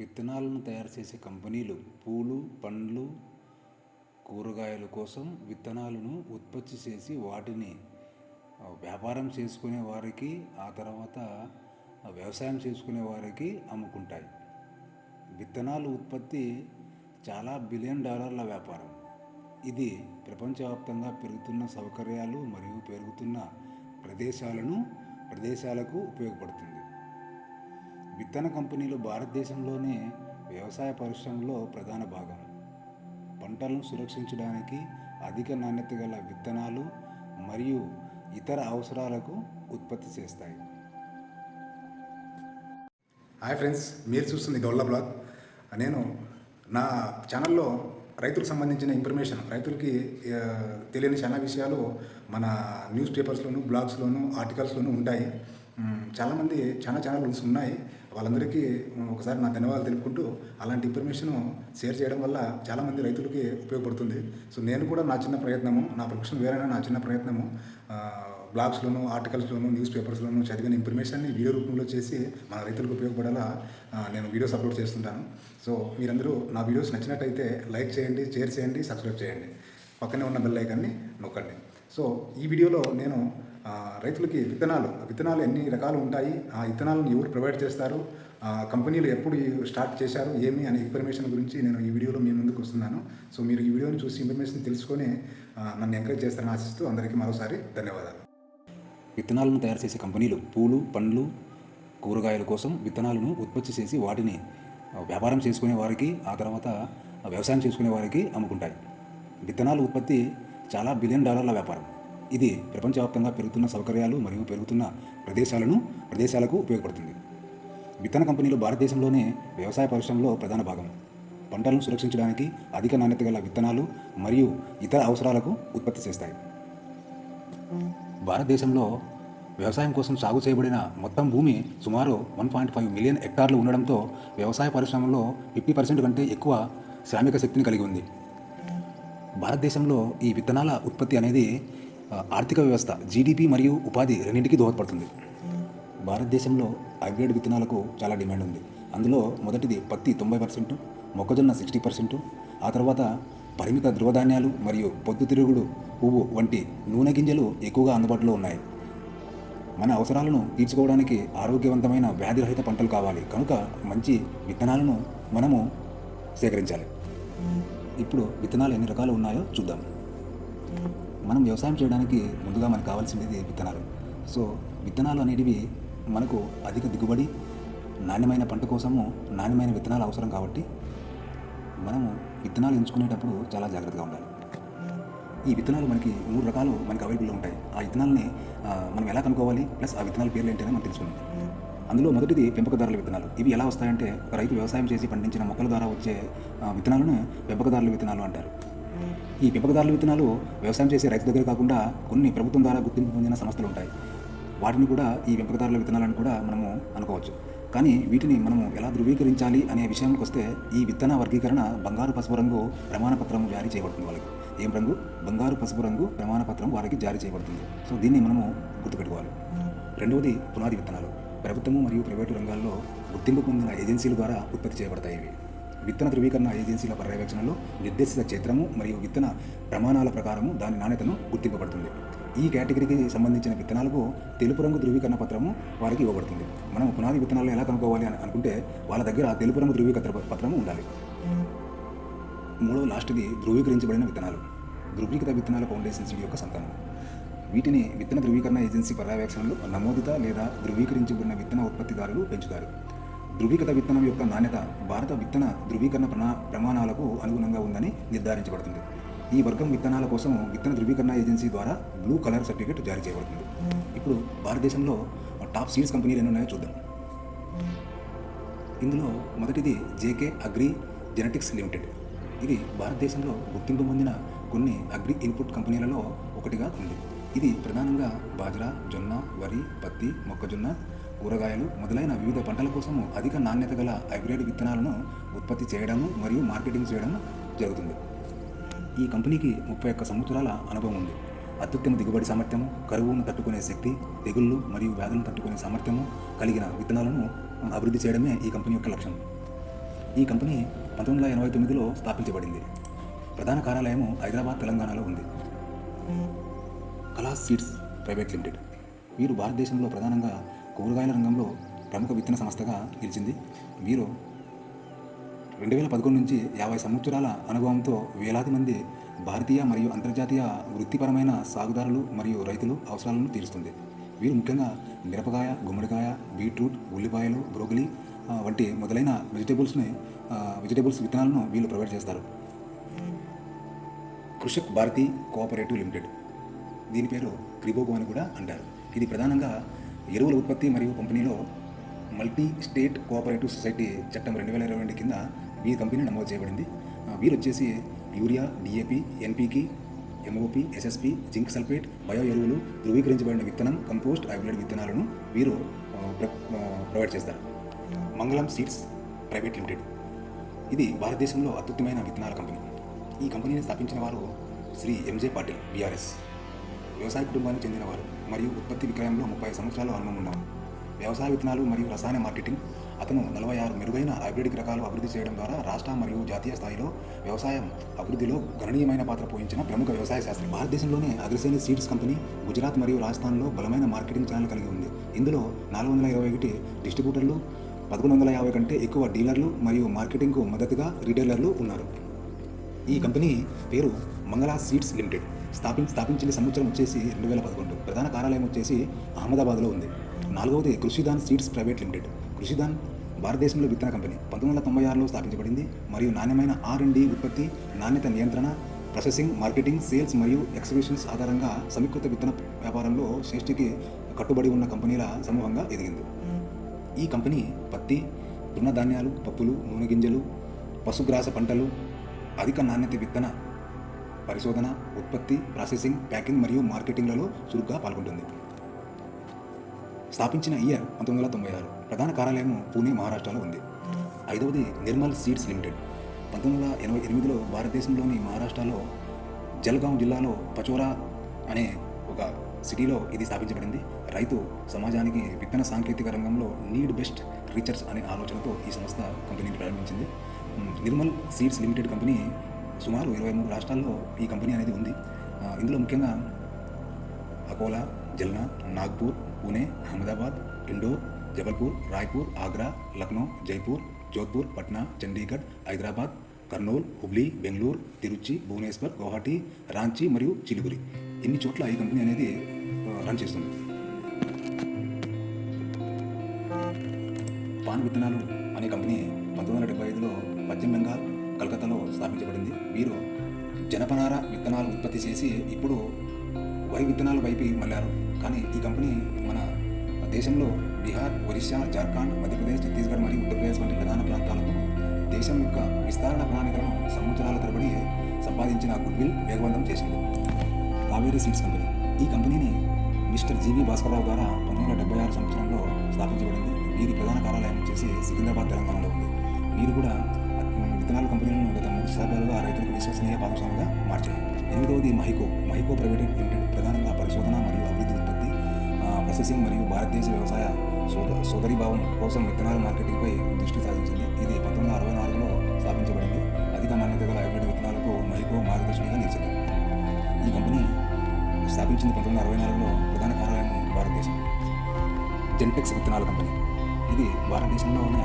విత్తనాలను తయారు చేసే కంపెనీలు పూలు పండ్లు కూరగాయల కోసం విత్తనాలను ఉత్పత్తి చేసి వాటిని వ్యాపారం చేసుకునే వారికి ఆ తర్వాత వ్యవసాయం చేసుకునే వారికి అమ్ముకుంటాయి. విత్తనాలు ఉత్పత్తి చాలా బిలియన్ డాలర్ల వ్యాపారం. ఇది ప్రపంచవ్యాప్తంగా పెరుగుతున్న సౌకర్యాలు మరియు పెరుగుతున్న ప్రదేశాలను ప్రదేశాలకు ఉపయోగపడుతుంది. విత్తన కంపెనీలు భారతదేశంలోనే వ్యవసాయ పరిశ్రమలో ప్రధాన భాగం. పంటలను సురక్షించడానికి అధిక నాణ్యత గల విత్తనాలు మరియు ఇతర అవసరాలకు ఉత్పత్తి చేస్తాయి. హాయ్ ఫ్రెండ్స్ మీరు చూస్తుంది గౌళ్ళ బ్లాగ్. నేను నా ఛానల్లో రైతులకు సంబంధించిన ఇన్ఫర్మేషన్ రైతులకి తెలియని చాలా విషయాలు మన న్యూస్ పేపర్స్లోను బ్లాగ్స్లోను ఆర్టికల్స్లోనూ ఉంటాయి. చాలామంది చాలా ఛానల్స్ ఉన్నాయి. వాళ్ళందరికీ ఒకసారి నా ధన్యవాదాలు తెలుపుకుంటూ అలాంటి ఇన్ఫర్మేషన్ షేర్ చేయడం వల్ల చాలామంది రైతులకి ఉపయోగపడుతుంది. సో నేను కూడా నా చిన్న ప్రయత్నము నా ప్రొఫెషన్ వేరైనా నా చిన్న ప్రయత్నము ఆ, బ్లాగ్స్లోను ఆర్టికల్స్లోను న్యూస్ పేపర్స్లోను చదివిన ఇన్ఫర్మేషన్ని వీడియో రూపంలో చేసి మన రైతులకు ఉపయోగపడేలా నేను వీడియోస్ అప్లోడ్ చేస్తుంటాను. సో మీరందరూ నా వీడియోస్ నచ్చినట్టయితే లైక్ చేయండి షేర్ చేయండి సబ్స్క్రైబ్ చేయండి. పక్కనే ఉన్న బెల్ ఐకాన్ని నొక్కండి. సో ఈ వీడియోలో నేను రైతులకి విత్తనాలు విత్తనాలు ఎన్ని రకాలు ఉంటాయి ఆ విత్తనాలను ఎవరు ప్రొవైడ్ చేస్తారు ఆ, కంపెనీలు ఎప్పుడు స్టార్ట్ చేశారు ఏమి అనే ఇన్ఫర్మేషన్ గురించి నేను ఈ వీడియోలో మీ ముందుకు వస్తున్నాను. సో మీరు ఈ వీడియోని చూసి ఇన్ఫర్మేషన్ తెలుసుకొని నన్ను ఎంకరేజ్ చేస్తారని ఆశిస్తూ అందరికీ మరోసారి ధన్యవాదాలు. విత్తనాలను తయారు చేసే కంపెనీలు పూలు పండ్లు కూరగాయల కోసం విత్తనాలను ఉత్పత్తి చేసి వాటిని వ్యాపారం చేసుకునే వారికి ఆ తర్వాత వ్యవసాయం చేసుకునే వారికి అమ్ముకుంటాయి. విత్తనాలు ఉత్పత్తి చాలా బిలియన్ డాలర్ల వ్యాపారం. ఇది ప్రపంచవ్యాప్తంగా పెరుగుతున్న సౌకర్యాలు మరియు పెరుగుతున్న ప్రదేశాలను ప్రదేశాలకు ఉపయోగపడుతుంది. విత్తన కంపెనీలు భారతదేశంలోనే వ్యవసాయ పరిశ్రమలో ప్రధాన భాగం. పంటలను సురక్షించడానికి అధిక నాణ్యత గల విత్తనాలు మరియు ఇతర అవసరాలకు ఉత్పత్తి చేస్తాయి. భారతదేశంలో వ్యవసాయం కోసం సాగు చేయబడిన మొత్తం భూమి సుమారు వన్ పాయింట్ ఫైవ్ మిలియన్ హెక్టార్లు ఉండడంతో వ్యవసాయ పరిశ్రమలో ఫిఫ్టీ పర్సెంట్ కంటే ఎక్కువ శ్రామిక శక్తిని కలిగి ఉంది. భారతదేశంలో ఈ విత్తనాల ఉత్పత్తి అనేది ఆర్థిక వ్యవస్థ జీడిపి మరియు ఉపాధి రెండింటికి దోహదపడుతుంది. భారతదేశంలో హైబ్రిడ్ విత్తనాలకు చాలా డిమాండ్ ఉంది. అందులో మొదటిది పత్తి తొంభై పర్సెంట్ మొక్కజొన్న సిక్స్టీ పర్సెంట్ ఆ తర్వాత పరిమిత ధృవధాన్యాలు మరియు పొద్దుతిరుగుడు పువ్వు వంటి నూనె గింజలు ఎక్కువగా అందుబాటులో ఉన్నాయి. మన అవసరాలను తీర్చుకోవడానికి ఆరోగ్యవంతమైన వ్యాధిరహిత పంటలు కావాలి. కనుక మంచి విత్తనాలను మనము సేకరించాలి. ఇప్పుడు విత్తనాలు ఎన్ని రకాలు ఉన్నాయో చూద్దాం. మనం వ్యవసాయం చేయడానికి ముందుగా మనకు కావాల్సింది విత్తనాలు. సో విత్తనాలు అనేటివి మనకు అధిక దిగుబడి నాణ్యమైన పంట కోసము నాణ్యమైన విత్తనాలు అవసరం కాబట్టి మనము విత్తనాలు ఎంచుకునేటప్పుడు చాలా జాగ్రత్తగా ఉండాలి. ఈ విత్తనాలు మనకి మూడు రకాలు మనకి అవైలబుల్లో ఉంటాయి. ఆ విత్తనాలని మనం ఎలా కనుక్కోవాలి? ప్లస్ ఆ విత్తనాల పేర్లు ఏంటనే మనం తెలుసుకుందాం. అందులో మొదటిది పెంపకదారుల విత్తనాలు. ఇవి ఎలా వస్తాయంటే ఒక రైతు వ్యవసాయం చేసి పండించిన మొక్కల ద్వారా వచ్చే విత్తనాలను పెంపకదారుల విత్తనాలు అంటారు. ఈ పెంపకదారుల విత్తనాలు వ్యవసాయం చేసే రైతు దగ్గర కాకుండా కొన్ని ప్రభుత్వం ద్వారా గుర్తింపు పొందిన సంస్థలు ఉంటాయి. వాటిని కూడా ఈ పెంపకదారుల విత్తనాలను కూడా మనము అనుకోవచ్చు. కానీ వీటిని మనము ఎలా ధృవీకరించాలి అనే విషయానికి వస్తే ఈ విత్తన వర్గీకరణ బంగారు పసుపు రంగు ప్రమాణపత్రం జారీ చేయబడుతుంది వాళ్ళకి. ఏం రంగు? బంగారు పసుపు రంగు ప్రమాణపత్రం వారికి జారీ చేయబడుతుంది. సో దీన్ని మనము గుర్తుపెట్టుకోవాలి. రెండవది పునాది విత్తనాలు. ప్రభుత్వము మరియు ప్రైవేటు రంగాల్లో గుర్తింపు పొందిన ఏజెన్సీల ద్వారా ఉత్పత్తి చేయబడతాయి ఇవి. విత్తన ధృవీకరణ ఏజెన్సీల పర్యవేక్షణలో నిర్దేశిత క్షేత్రము మరియు విత్తన ప్రమాణాల ప్రకారము దాని నాణ్యతను గుర్తింపబడుతుంది. ఈ కేటగిరీకి సంబంధించిన విత్తనాలకు తెలుపు రంగు ధృవీకరణ పత్రము వారికి ఇవ్వబడుతుంది. మనం పునాది విత్తనాలను ఎలా కనుక్కోవాలి అని అనుకుంటే వాళ్ళ దగ్గర తెలుపు రంగు ధృవీకరణ పత్రము ఉండాలి. మూడవ లాస్ట్ది ధృవీకరించబడిన విత్తనాలు. ధృవీకృత విత్తనాల ఫౌండేషన్ సీడ్ యొక్క సంతానం. వీటిని విత్తన ధృవీకరణ ఏజెన్సీ పర్యవేక్షణలో నమోదిత లేదా ధృవీకరించబడిన విత్తన ఉత్పత్తిదారులు పెంచుతారు. ధృవీకృత విత్తనం యొక్క నాణ్యత భారత విత్తన ధృవీకరణ ప్రణా ప్రమాణాలకు అనుగుణంగా ఉందని నిర్ధారించబడుతుంది. ఈ వర్గం విత్తనాల కోసం విత్తన ధృవీకరణ ఏజెన్సీ ద్వారా బ్లూ కలర్ సర్టిఫికేట్ జారీ చేయబడుతుంది. ఇప్పుడు భారతదేశంలో టాప్ సీడ్స్ కంపెనీలు ఎన్ని ఉన్నాయో చూద్దాం. ఇందులో మొదటిది జేకే అగ్రి జెనెటిక్స్ లిమిటెడ్. ఇది భారతదేశంలో గుర్తింపు పొందిన కొన్ని అగ్రి ఇన్పుట్ కంపెనీలలో ఒకటిగా ఉంది. ఇది ప్రధానంగా బాజ్రా జొన్న వరి పత్తి మొక్కజొన్న కూరగాయలు మొదలైన వివిధ పంటల కోసం అధిక నాణ్యత గల హైబ్రిడ్ విత్తనాలను ఉత్పత్తి చేయడము మరియు మార్కెటింగ్ చేయడం జరుగుతుంది. ఈ కంపెనీకి ముప్పై ఒక్క సంవత్సరాల అనుభవం ఉంది. అత్యుత్తమ దిగుబడి సామర్థ్యము కరువును తట్టుకునే శక్తి తెగుళ్ళు మరియు వ్యాధులను తట్టుకునే సామర్థ్యము కలిగిన విత్తనాలను అభివృద్ధి చేయడమే ఈ కంపెనీ యొక్క లక్ష్యం. ఈ కంపెనీ పంతొమ్మిది వందల ఎనభై తొమ్మిదిలో స్థాపించబడింది. ప్రధాన కార్యాలయం హైదరాబాద్ తెలంగాణలో ఉంది. కళా సీడ్స్ ప్రైవేట్ లిమిటెడ్. వీరు భారతదేశంలో ప్రధానంగా కూరగాయల రంగంలో ప్రముఖ విత్తన సంస్థగా నిలిచింది. వీరు రెండు వేల పదకొండు నుంచి యాభై సంవత్సరాల అనుభవంతో వేలాది మంది భారతీయ మరియు అంతర్జాతీయ వృత్తిపరమైన సాగుదారులు మరియు రైతులు అవసరాలను తీరుస్తుంది. వీరు ముఖ్యంగా మిరపకాయ గుమ్మడికాయ బీట్రూట్ ఉల్లిపాయలు బ్రోకలీ వంటి మొదలైన వెజిటేబుల్స్ని వెజిటేబుల్స్ విత్తనాలను వీళ్ళు ప్రొవైడ్ చేస్తారు. Krishak Bharati cooperative limited. దీని పేరు క్రిబోగో అని కూడా అంటారు. ఇది ప్రధానంగా ఎరువుల ఉత్పత్తి మరియు పంపిణీలో మల్టీ స్టేట్ కోఆపరేటివ్ సొసైటీ చట్టం రెండు వేల ఇరవై రెండు కింద వీరి కంపెనీ నమోదు చేయబడింది. వీరు వచ్చేసి urea DAP ఎన్పికి MOP SSP zinc sulphate bio ఎరువులు ధృవీకరించబడిన విత్తనం కంపోస్ట్ హైబ్రిడ్ విత్తనాలను వీరు ప్రొవైడ్ చేస్తారు. మంగళం సీడ్స్ ప్రైవేట్ లిమిటెడ్. ఇది భారతదేశంలో అత్యుత్తమైన విత్తనాల కంపెనీ. ఈ కంపెనీని స్థాపించిన వారు శ్రీ ఎంజే పాటిల్ బీఆర్ఎస్. వ్యవసాయ కుటుంబానికి చెందినవారు మరియు ఉత్పత్తి విక్రయంలో ముప్పై సంవత్సరాల అనుభవం ఉన్నవారు. వ్యవసాయ విత్తనాలు మరియు రసాయన మార్కెటింగ్ అతను నలభై ఆరు మెరుగైన హైబ్రిడ్ రకాలు అభివృద్ధి చేయడం ద్వారా రాష్ట్ర మరియు జాతీయ స్థాయిలో వ్యవసాయం అభివృద్ధిలో గణనీయమైన పాత్ర పోషించిన ప్రముఖ వ్యవసాయ శాస్త్రి. భారతదేశంలోనే అగ్రశ్రేణి సీడ్స్ కంపెనీ గుజరాత్ మరియు రాజస్థాన్లో బలమైన మార్కెటింగ్ ఛానల్ కలిగి ఉంది. ఇందులో నాలుగు వందల ఇరవై ఒకటి డిస్ట్రిబ్యూటర్లు పదకొండు వందల యాభై కంటే ఎక్కువ డీలర్లు మరియు మార్కెటింగ్కు మద్దతుగా రీటైలర్లు ఉన్నారు. ఈ కంపెనీ పేరు మంగళ సీడ్స్ లిమిటెడ్. స్థాపి స్థాపించిన సంవత్సరం వచ్చేసి రెండు వేల పదకొండు. ప్రధాన కార్యాలయం వచ్చేసి అహ్మదాబాద్లో ఉంది. నాలుగవది Krishidhan seeds private limited. Krishidhan భారతదేశంలో విత్తన కంపెనీ. పంతొమ్మిది వందల తొంభై ఆరులో స్థాపించబడింది మరియు నాణ్యమైన ఆర్ అండ్ డి ఉత్పత్తి నాణ్యత నియంత్రణ ప్రాసెసింగ్ మార్కెటింగ్ సేల్స్ మరియు ఎక్సిబిషన్స్ ఆధారంగా సమీకృత విత్తన వ్యాపారంలో శ్రేష్ఠికి కట్టుబడి ఉన్న కంపెనీల సమూహంగా ఎదిగింది. ఈ కంపెనీ పత్తి తృణధాన్యాలు పప్పులు నూనె గింజలు పశుగ్రాస పంటలు అధిక నాణ్యత విత్తన పరిశోధన ఉత్పత్తి ప్రాసెసింగ్ ప్యాకింగ్ మరియు మార్కెటింగ్లలో చురుగ్గా పాల్గొంటుంది. స్థాపించిన ఇయర్ పంతొమ్మిది వందల తొంభై ఆరు ప్రధాన కార్యాలయం పూణే మహారాష్ట్రలో ఉంది. ఐదవది నిర్మల్ సీడ్స్ లిమిటెడ్. పంతొమ్మిది వందల ఎనభై ఎనిమిదిలో భారతదేశంలోని మహారాష్ట్రలో జల్గాం జిల్లాలో పచోరా అనే ఒక సిటీలో ఇది స్థాపించబడింది. రైతు సమాజానికి విత్తన సాంకేతిక రంగంలో నీడ్ బెస్ట్ రీచర్స్ అనే ఆలోచనతో ఈ సంస్థ కంపెనీని ప్రారంభించింది. నిర్మల్ సీడ్స్ లిమిటెడ్ కంపెనీ సుమారు ఇరవై మూడు రాష్ట్రాల్లో ఈ కంపెనీ అనేది ఉంది. ఇందులో ముఖ్యంగా అకోలా జల్నా నాగ్పూర్ పూణే అహ్మదాబాద్ ఇండోర్ జబల్పూర్ రాయ్పూర్ ఆగ్రా లక్నో జైపూర్ జోధ్పూర్ పట్నా చండీగఢ్ హైదరాబాద్ కర్నూలు హుబ్లీ బెంగళూరు తిరుచి భువనేశ్వర్ గౌహటి రాంచీ మరియు చిలుగురి ఇన్ని చోట్ల ఈ కంపెనీ అనేది రన్ చేస్తుంది. పాన్ విత్తనాలు అనే కంపెనీ పంతొమ్మిది వందల డెబ్బై ఐదులో పశ్చిమ బెంగాల్ కలకత్తాలో స్థాపించబడింది. వీరు జనపనార విత్తనాలు ఉత్పత్తి చేసి ఇప్పుడు వరి విత్తనాల వైపు మళ్ళారు. కానీ ఈ కంపెనీ మన దేశంలో బీహార్ ఒరిస్సా జార్ఖండ్ మధ్యప్రదేశ్ ఛత్తీస్గఢ్ మరియు ఉత్తరప్రదేశ్ వంటి ప్రధాన ప్రాంతాలకు దేశం యొక్క విస్తరణ ప్రణాళికలను సంవత్సరాల తరబడి సంపాదించిన గుడ్విల్ వేగవంతం చేసింది. Kaveri seeds company. ఈ కంపెనీని మిస్టర్ జీవి భాస్కర్రావు ద్వారా పంతొమ్మిది వందల డెబ్బై ఆరు సంవత్సరంలో స్థాపించబడింది. వీరి ప్రధాన కార్యాలయం వచ్చేసి సికింద్రాబాద్ తెలంగాణలో ఉంది. వీరు కూడా విత్తనాల కంపెనీలను గత మూడు దశాబ్దాలుగా రైతులకు విశ్వసనీయ భాగస్వామిగా మార్చాయి ఎనిమిదవది మహికో. మహికో ప్రైవేట్ లిమిటెడ్ ప్రధానంగా పరిశోధన మరియు అభివృద్ధి ఉత్పత్తి ప్రాసెసింగ్ మరియు భారతదేశ వ్యవసాయ సోద సోదరీభావం కోసం విత్తనాల మార్కెటింగ్పై దృష్టి సాధించింది ఇది పంతొమ్మిది వందల అరవై నాలుగులో స్థాపించబడింది. అధిక నాణ్యత గల హైబ్రిడ్ విత్తనాలకు మహికో మార్గదర్శినిగా నిలిచింది. ఈ కంపెనీ స్థాపించింది పంతొమ్మిది వందల అరవై నాలుగులో ప్రధాన కార్యాలయం భారతదేశం. జెంటెక్స్ విత్తనాల కంపెనీ. ఇది భారతదేశంలో ఉన్న